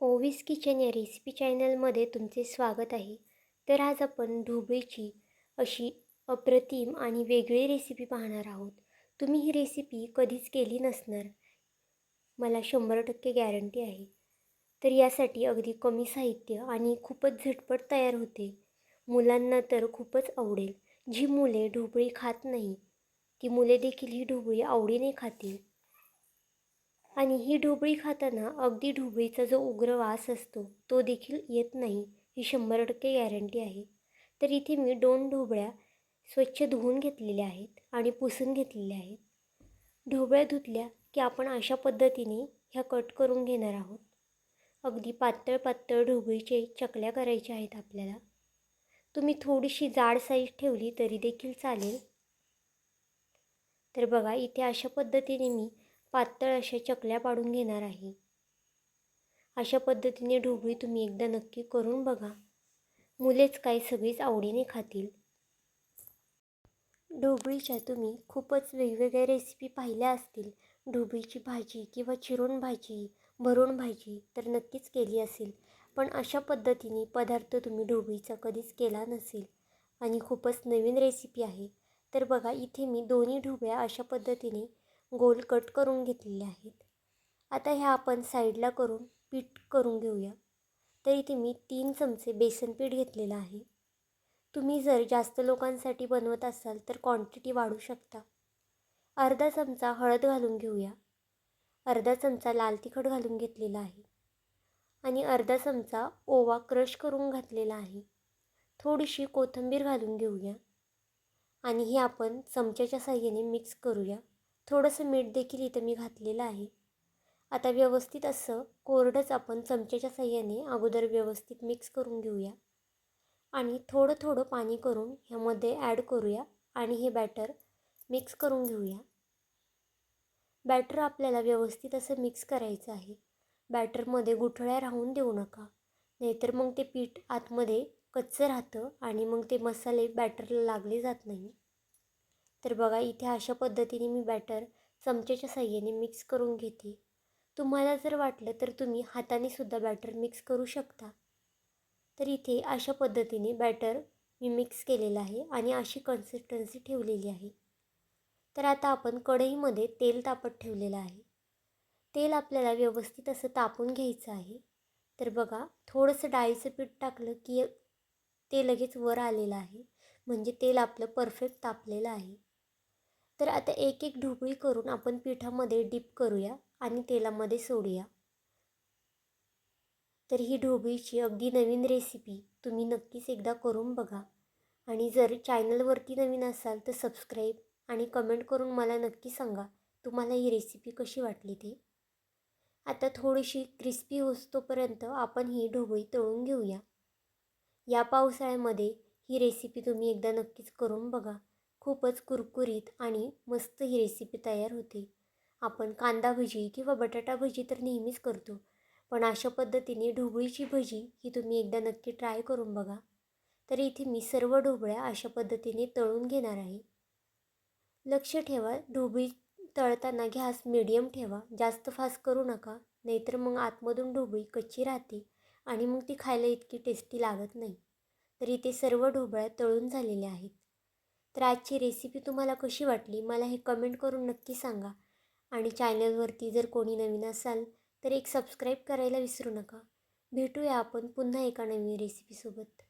ओवीस kitchen या recipe चॅनलमध्ये तुमचे स्वागत आहे. तर आज आपण ढोबळीची अशी अप्रतिम आणि वेगळी रेसिपी पाहणार आहोत. तुम्ही ही रेसिपी कधीच केली नसणार. मला शंभर टक्के गॅरंटी आहे. तर यासाठी अगदी कमी साहित्य आणि खूपच झटपट तयार होते. मुलांना तर खूपच आवडेल. जी मुले ढोबळी खात नाही ती मुले देखील ही ढोबळी आवडीने खातील. आणि ही ढोबळी खाताना अगदी ढोबळीचा जो उग्र वास असतो तो देखील येत नाही ही शंभर टक्के गॅरंटी आहे. तर इथे मी दोन ढोबळ्या स्वच्छ धुवून घेतलेल्या आहेत आणि पुसून घेतलेल्या आहेत. ढोबळ्या धुतल्या की आपण अशा पद्धतीने ह्या कट करून घेणार आहोत. अगदी पातळ पातळ ढोबळीचे चकल्या करायच्या आहेत आपल्याला. तुम्ही थोडीशी जाड साईज ठेवली तरी देखील चालेल. तर बघा इथे अशा पद्धतीने मी पातळ अशा चकल्या पाडून घेणार आहे. अशा पद्धतीने ढोबळी तुम्ही एकदा नक्की करून बघा. मुलेच काय सगळीच आवडीने खातील. ढोबळीच्या तुम्ही खूपच वेगवेगळ्या रेसिपी पाहिल्या असतील. ढोबळीची भाजी किंवा चिरून भाजी भरून भाजी तर नक्कीच केली असेल. पण अशा पद्धतीने पदार्थ तुम्ही ढोबळीचा कधीच केला नसेल आणि खूपच नवीन रेसिपी आहे. तर बघा इथे मी दोन्ही ढोबळ्या अशा पद्धतीने गोल कट करून घेतलेले आहेत. आता ह्या आपण साईडला करून पीठ करून घेऊया. तर इथे मी तीन चमचे बेसन पीठ घेतलेलं आहे. तुम्ही जर जास्त लोकांसाठी बनवत असाल तर क्वांटिटी वाढू शकता. अर्धा चमचा हळद घालून घेऊया. अर्धा चमचा लाल तिखट घालून घेतलेला आहे. आणि अर्धा चमचा ओवा क्रश करून घातलेला आहे. थोडीशी कोथिंबीर घालून घेऊया. आणि ही आपण चमच्याच्या साह्याने मिक्स करूया. थोडंसं मीठ देखील इथं मी घातलेलं आहे. आता व्यवस्थित असं कोरडंच आपण चमच्याच्या साह्याने अगोदर व्यवस्थित मिक्स करून घेऊया. आणि थोडं थोडं पाणी करून ह्यामध्ये ॲड करूया आणि हे बॅटर मिक्स करून घेऊया. बॅटर आपल्याला व्यवस्थित असं मिक्स करायचं आहे. बॅटरमध्ये गुठळ्या राहून देऊ नका. नाहीतर मग ते पीठ आतमध्ये कच्चं राहतं आणि मग ते मसाले बॅटरला लागले जात नाही. तर बघा इथे अशा पद्धतीने मी बॅटर चमच्याच्या साह्याने मिक्स करून घेते. तुम्हाला जर वाटलं तर तुम्ही हाताने सुद्धा बॅटर मिक्स करू शकता. तर इथे अशा पद्धतीने बॅटर मी मिक्स केलेलं आहे आणि अशी कन्सिस्टन्सी ठेवलेली आहे. तर आता आपण कढईमध्ये तेल तापत ठेवलेलं आहे. तेल आपल्याला व्यवस्थित असं तापून घ्यायचं आहे. तर बघा थोडंसं डाळीचं पीठ टाकलं की ते लगेच वर आलेलं आहे. म्हणजे तेल आपलं परफेक्ट तापलेलं आहे. तर आता एक एक ढोबळी करून आपण पिठामध्ये डीप करूया आणि तेलामध्ये सोडूया. तर ही ढोबळीची अगदी नवीन रेसिपी तुम्ही नक्कीच एकदा करून बघा. आणि जर चॅनलवरती नवीन असाल तर सबस्क्राईब आणि कमेंट करून मला नक्की सांगा तुम्हाला ही रेसिपी कशी वाटली ते? आता थोडीशी क्रिस्पी होतोपर्यंत आपण ही ढोबळी तळून घेऊया. या पावसाळ्यामध्ये ही रेसिपी तुम्ही एकदा नक्कीच करून बघा. खूपच कुरकुरीत आणि मस्त ही रेसिपी तयार होते. आपण कांदा भजी किंवा बटाटा भजी तर नेहमीच करतो पण अशा पद्धतीने ढोबळीची भजी ही तुम्ही एकदा नक्की ट्राय करून बघा. तर इथे मी सर्व ढोबळ्या अशा पद्धतीने तळून घेणार आहे. लक्ष ठेवा ढोबळी तळताना गॅस मिडियम ठेवा जास्त फास्ट करू नका नाहीतर मग आतमधून ढोबळी कच्ची राहते आणि मग ती खायला इतकी टेस्टी लागत नाही. तर इथे सर्व ढोबळ्या तळून झालेल्या आहेत. तर आजची रेसिपी तुम्हाला कशी वाटली? मला हे कमेंट करून नक्की सांगा. आणि चॅनलवरती जर कोणी नवीन असाल तर एक सबस्क्राईब करायला विसरू नका. भेटूया आपण पुन्हा एका नवीन रेसिपीसोबत